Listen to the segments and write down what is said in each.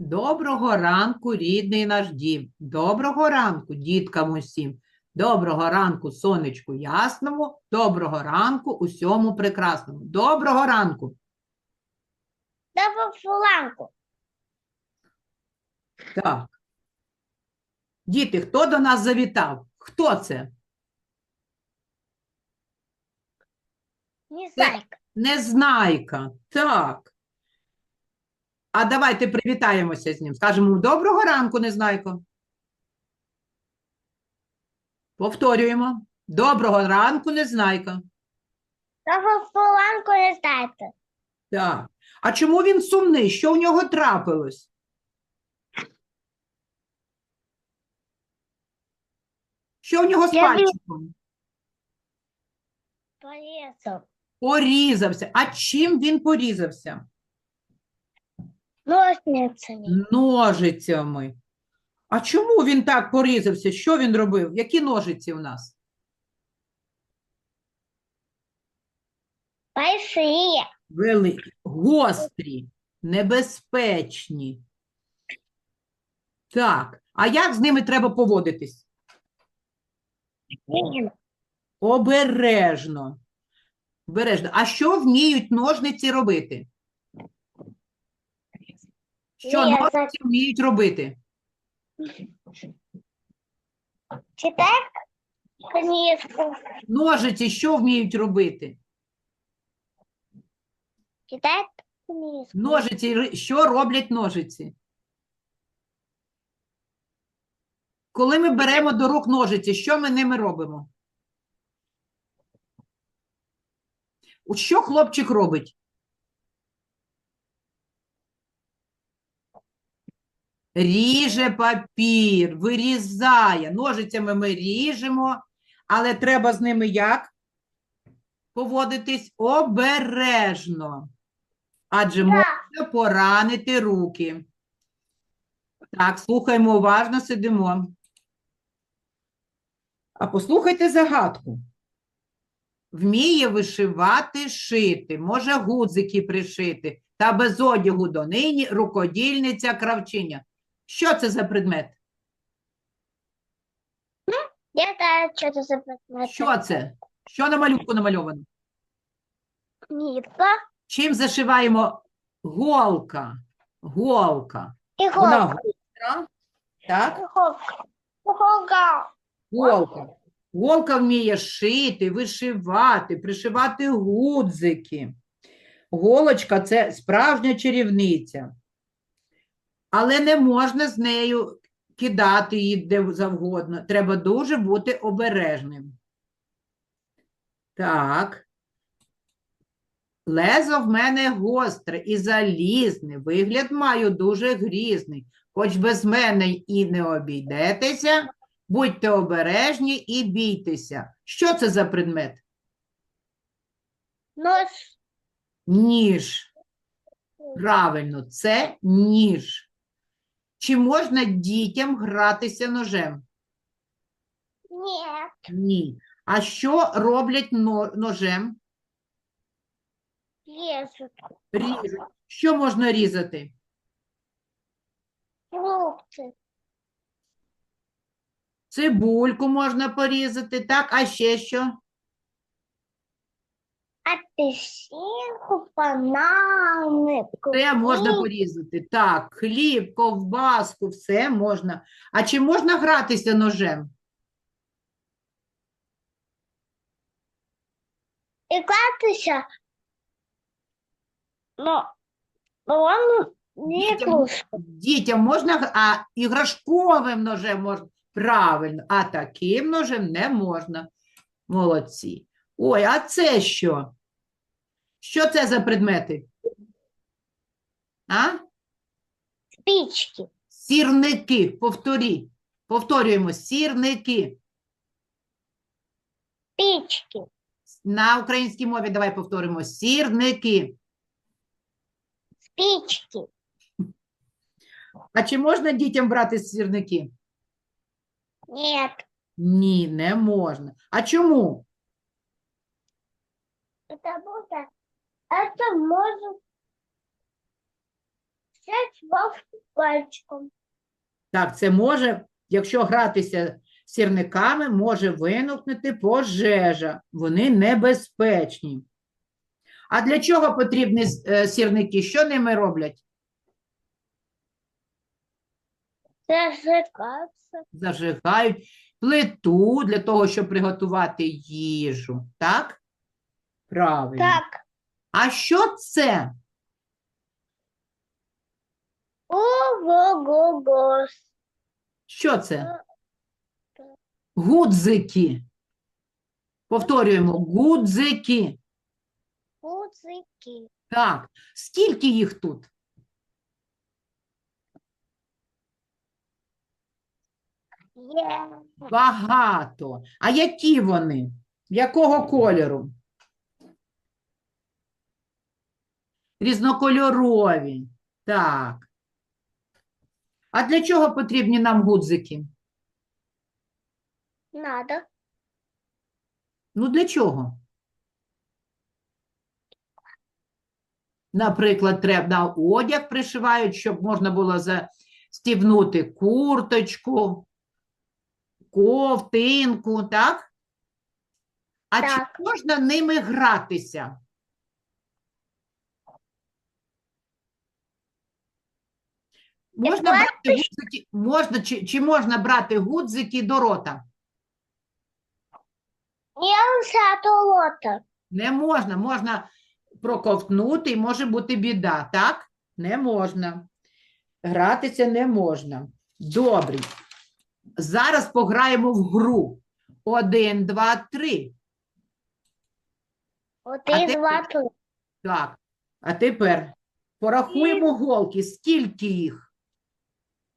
Доброго ранку, рідний наш дім. Доброго ранку, діткам усім. Доброго ранку, сонечку ясному. Доброго ранку, усьому прекрасному. Доброго ранку. Доброго фуланку. Так. Діти, хто до нас завітав? Хто це? Незнайка. Незнайка. Так. А давайте привітаємося з ним. Скажемо доброго ранку, Незнайко. Повторюємо. Доброго ранку, Незнайка. Доброго фуланку незнайка. Так. А чому він сумний? Що в нього трапилось? Що в нього з Я пальчиком? Порезал. Порізався. А чим він порізався? Ножницами. Ножицями. А чому він так порізався? Що він робив? Які ножиці у нас? Большие. Великі, гострі, небезпечні. Так, а як з ними треба поводитись? Обережно. Обережно. А що вміють ножниці робити? Що Різати. ножниці вміють робити? Читай книжку. Ножиці що вміють робити? Читай книжку. Ножиці, ри- що роблять ножиці? Коли ми беремо до рук ножиці, що ми ними робимо? От Що хлопчик робить? Ріже папір, вирізає. Ножицями ми ріжемо, але треба з ними як? Поводитись обережно. Адже можна поранити руки. Так, слухаємо уважно, сидимо. А послухайте загадку. Вміє вишивати, шити, може гудзики пришити, та без одягу донині рукодільниця кравчиня. Що це за предмет? Я знаю, что это за предмет. Що це? Що на малюнку намальовано? Нитка. Чим зашиваємо голка? Голка. Вона Иголка. гостра, так? Иголка. Иголка. Голка. Голка вміє шити, вишивати, пришивати гудзики. Голочка це справжня чарівниця. Але не можна з нею кидати її де завгодно. Треба дуже бути обережним. Так. Лезо в мене гостре і залізне, вигляд маю дуже грізний. Хоч без мене і не обійдетеся, будьте обережні і бійтеся. Що це за предмет? Нож. Ніж. Правильно, це ніж. Чи можна дітям гратися ножем? Нет. Ні. А що роблять но- ножем? Режут. Ріжуть. Що можна різати? Фрукты. Цибульку можна порізати, так? А ще що? Апельсинку, бананы. Все можна порізати. Так, хліб, ковбаску, все можна. А чи можна гратися ножем? И катайся. Но, но он не. Дітям можна, гр- а іграшковим ножем можна. Правильно, а таким ножем не можна. Молодці. Ой, а це що? Що це за предмети? А? Спички. Сірники, повторі. Повторюємо, сірники. Спички. На українській мові давай повторимо. Сірники. Спички. А чи можна дітям брати сірники? Нет. Ні, не можна. А чому? Потому что это может Взять пальчиком. Так, це може, якщо гратися сірниками, може виникнути пожежа. Вони небезпечні. А для чого потрібні е, сірники? Що ними роблять? Зажигаться. Зажигають плиту для того, щоб приготувати їжу. Так? Правильно. Так. А що це? Ого-го-го. Що це? Гудзики. Повторюємо, гудзики. Гудзики. Так, скільки їх тут? Є. Багато. А які вони? Якого кольору? Різнокольорові. Так. А для чого потрібні нам гудзики? Надо. Ну, для чого? Наприклад, треба на одяг пришивають, щоб можна було застібнути курточку, ковтинку, так? А чи можна ними гратися? Можна брати гудзики, можна, чи, чи можна брати гудзики до рота? Я взяла лота. Не можна, можна проковтнути і може бути біда, так? Не можна. Гратися не можна. Добре. Зараз пограємо в гру. Один, два, три. Один, ти- два, три. Так. А тепер порахуємо голки. Скільки їх?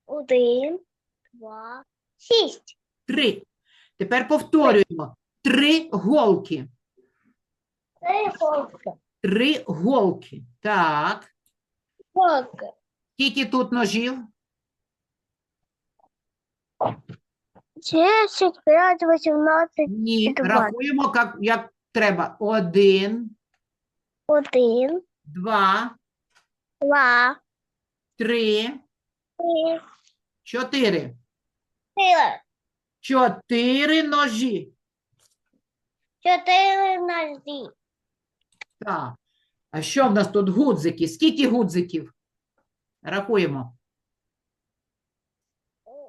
Один, два, шість. Три. Тепер повторюємо. Три голки. Три голки. Три голки. Так. Голки. Скільки тут ножів? Десять, п'ять, вісімнадцять. Ні, Два. рахуємо, як, як треба. Один, Один, два, два, три, три, чотири. чотири. Чотири ножі. Чотири ножі. Так. А що в нас тут гудзики? Скільки гудзиків? Рахуємо.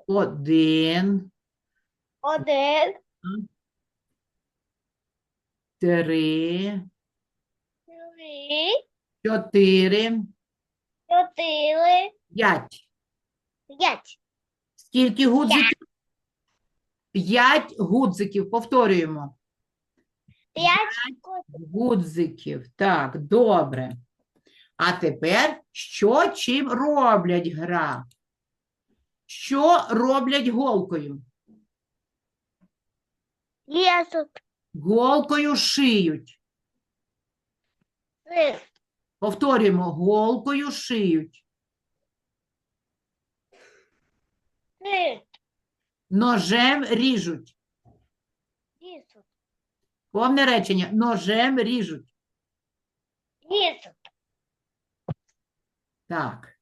Один, Один, три, три, чотири, чотири, п'ять. П'ять. Скільки гудзиків? П'ять гудзиків. Повторюємо. П'ять. Гудзиків. Так, добре. А тепер що чим роблять гра? Що роблять голкою? Лісок. Голкою шиють. Повторюємо, голкою шиють. Три. Ножем ріжуть. Лісок. Повне речення. Ножем ріжуть. Лісок. Так.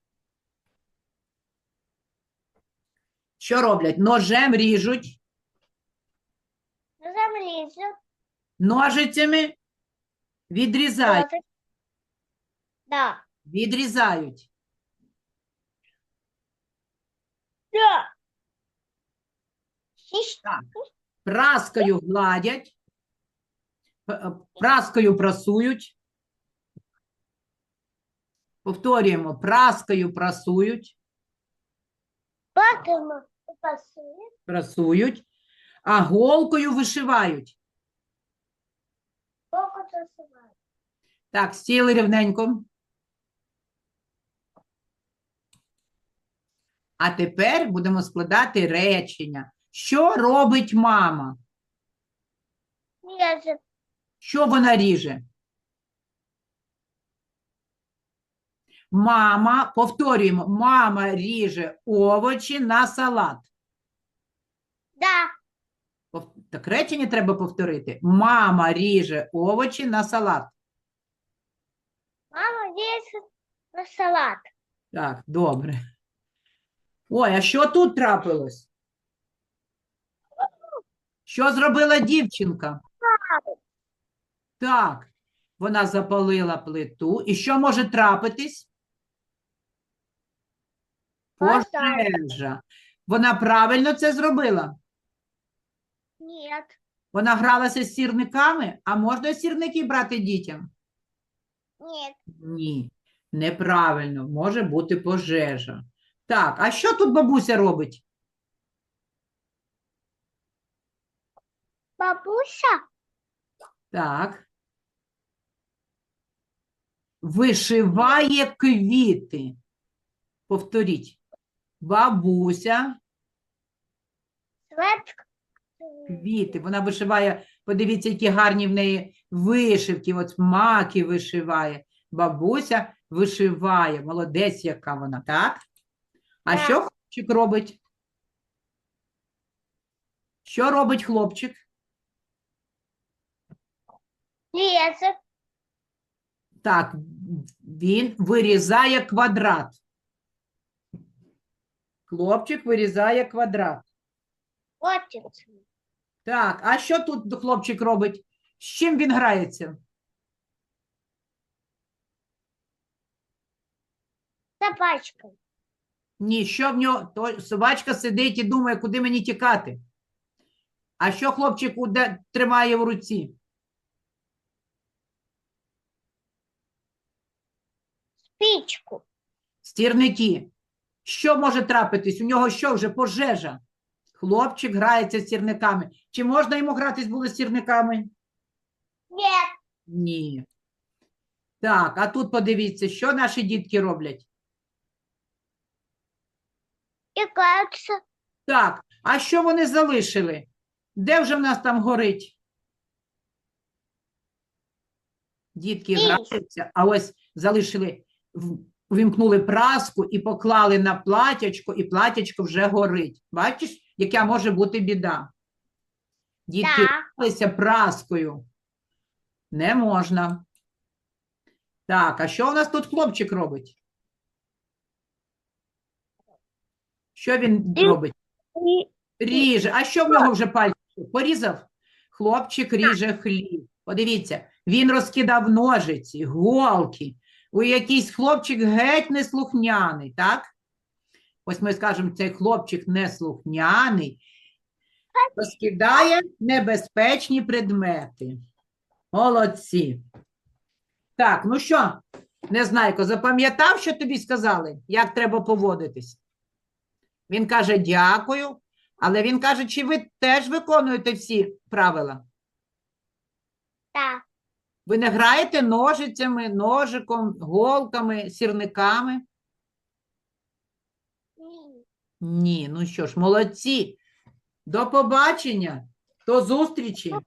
Що роблять? Ножем ріжуть, землі лісок. ножицями відрізають. Да. Відрізають. Да. Праскою гладять, п- е, праскою прасують. Повторюємо, праскою прасують, Бакимо. Пасує. прасують, а голкою вишивають. Боку засуває. Так, сіли рівненько. А тепер будемо складати речення. Що робить мама? Лісок. Що вона ріже? Мама, повторюємо, мама ріже овочі на салат. Да. Так речення треба повторити. Мама ріже овочі на салат. Мама лісок на салат. Так, добре. Ой, а що тут трапилось? Що зробила дівчинка? Так, вона запалила плиту. І що може трапитись? Пожежа. Вона правильно це зробила? Нет. Вона гралася з сірниками, а можна сірники брати дітям? Нет. Ні, неправильно, може бути пожежа. Так, а що тут бабуся робить? Бабуся? Так. Вишиває квіти. Повторіть. Бабуся, Светка? квіти. Вона вишиває, подивіться, які гарні в неї вишивки, от маки вишиває. Бабуся вишиває. Молодець, яка вона, так? А що хлопчик робить? Що робить хлопчик? Лезет. Так, він вирізає квадрат. Хлопчик вирізає квадрат. Котится. Так, а що тут хлопчик робить? З чим він грається? Собачка. Ні, що в нього? То собачка сидить і думає, куди мені тікати. А що хлопчик уде- тримає в руці? Спичку. Стірники. Що може трапитись? У нього що вже пожежа? Хлопчик грається з сірниками. Чи можна йому гратись було з сірниками? Нет. Ні. Так, а тут подивіться, що наші дітки роблять. Играются. Так, а що вони залишили? Де вже в нас там горить? Дітки граються, а ось залишили, в- ввімкнули праску і поклали на платячко, і платячко вже горить. Бачиш, яка може бути біда? Дітки Да. гралися праскою. Не можна. Так, а що у нас тут хлопчик робить? Що він І- робить? Ріже. А що в нього вже пальці? Порізав? Хлопчик ріже хліб. Подивіться, він розкидав ножиці, голки. У якийсь хлопчик геть неслухняний, так? Ось ми скажемо, цей хлопчик неслухняний, розкидає небезпечні предмети. Молодці. Так, ну що, Незнайко, запам'ятав, що тобі сказали, як треба поводитись? Він каже, дякую, але він каже, чи ви теж виконуєте всі правила? Так. Ви не граєте ножицями, ножиком, голками, сірниками? Ні. Ні, ну що ж, молодці. До побачення, до зустрічі.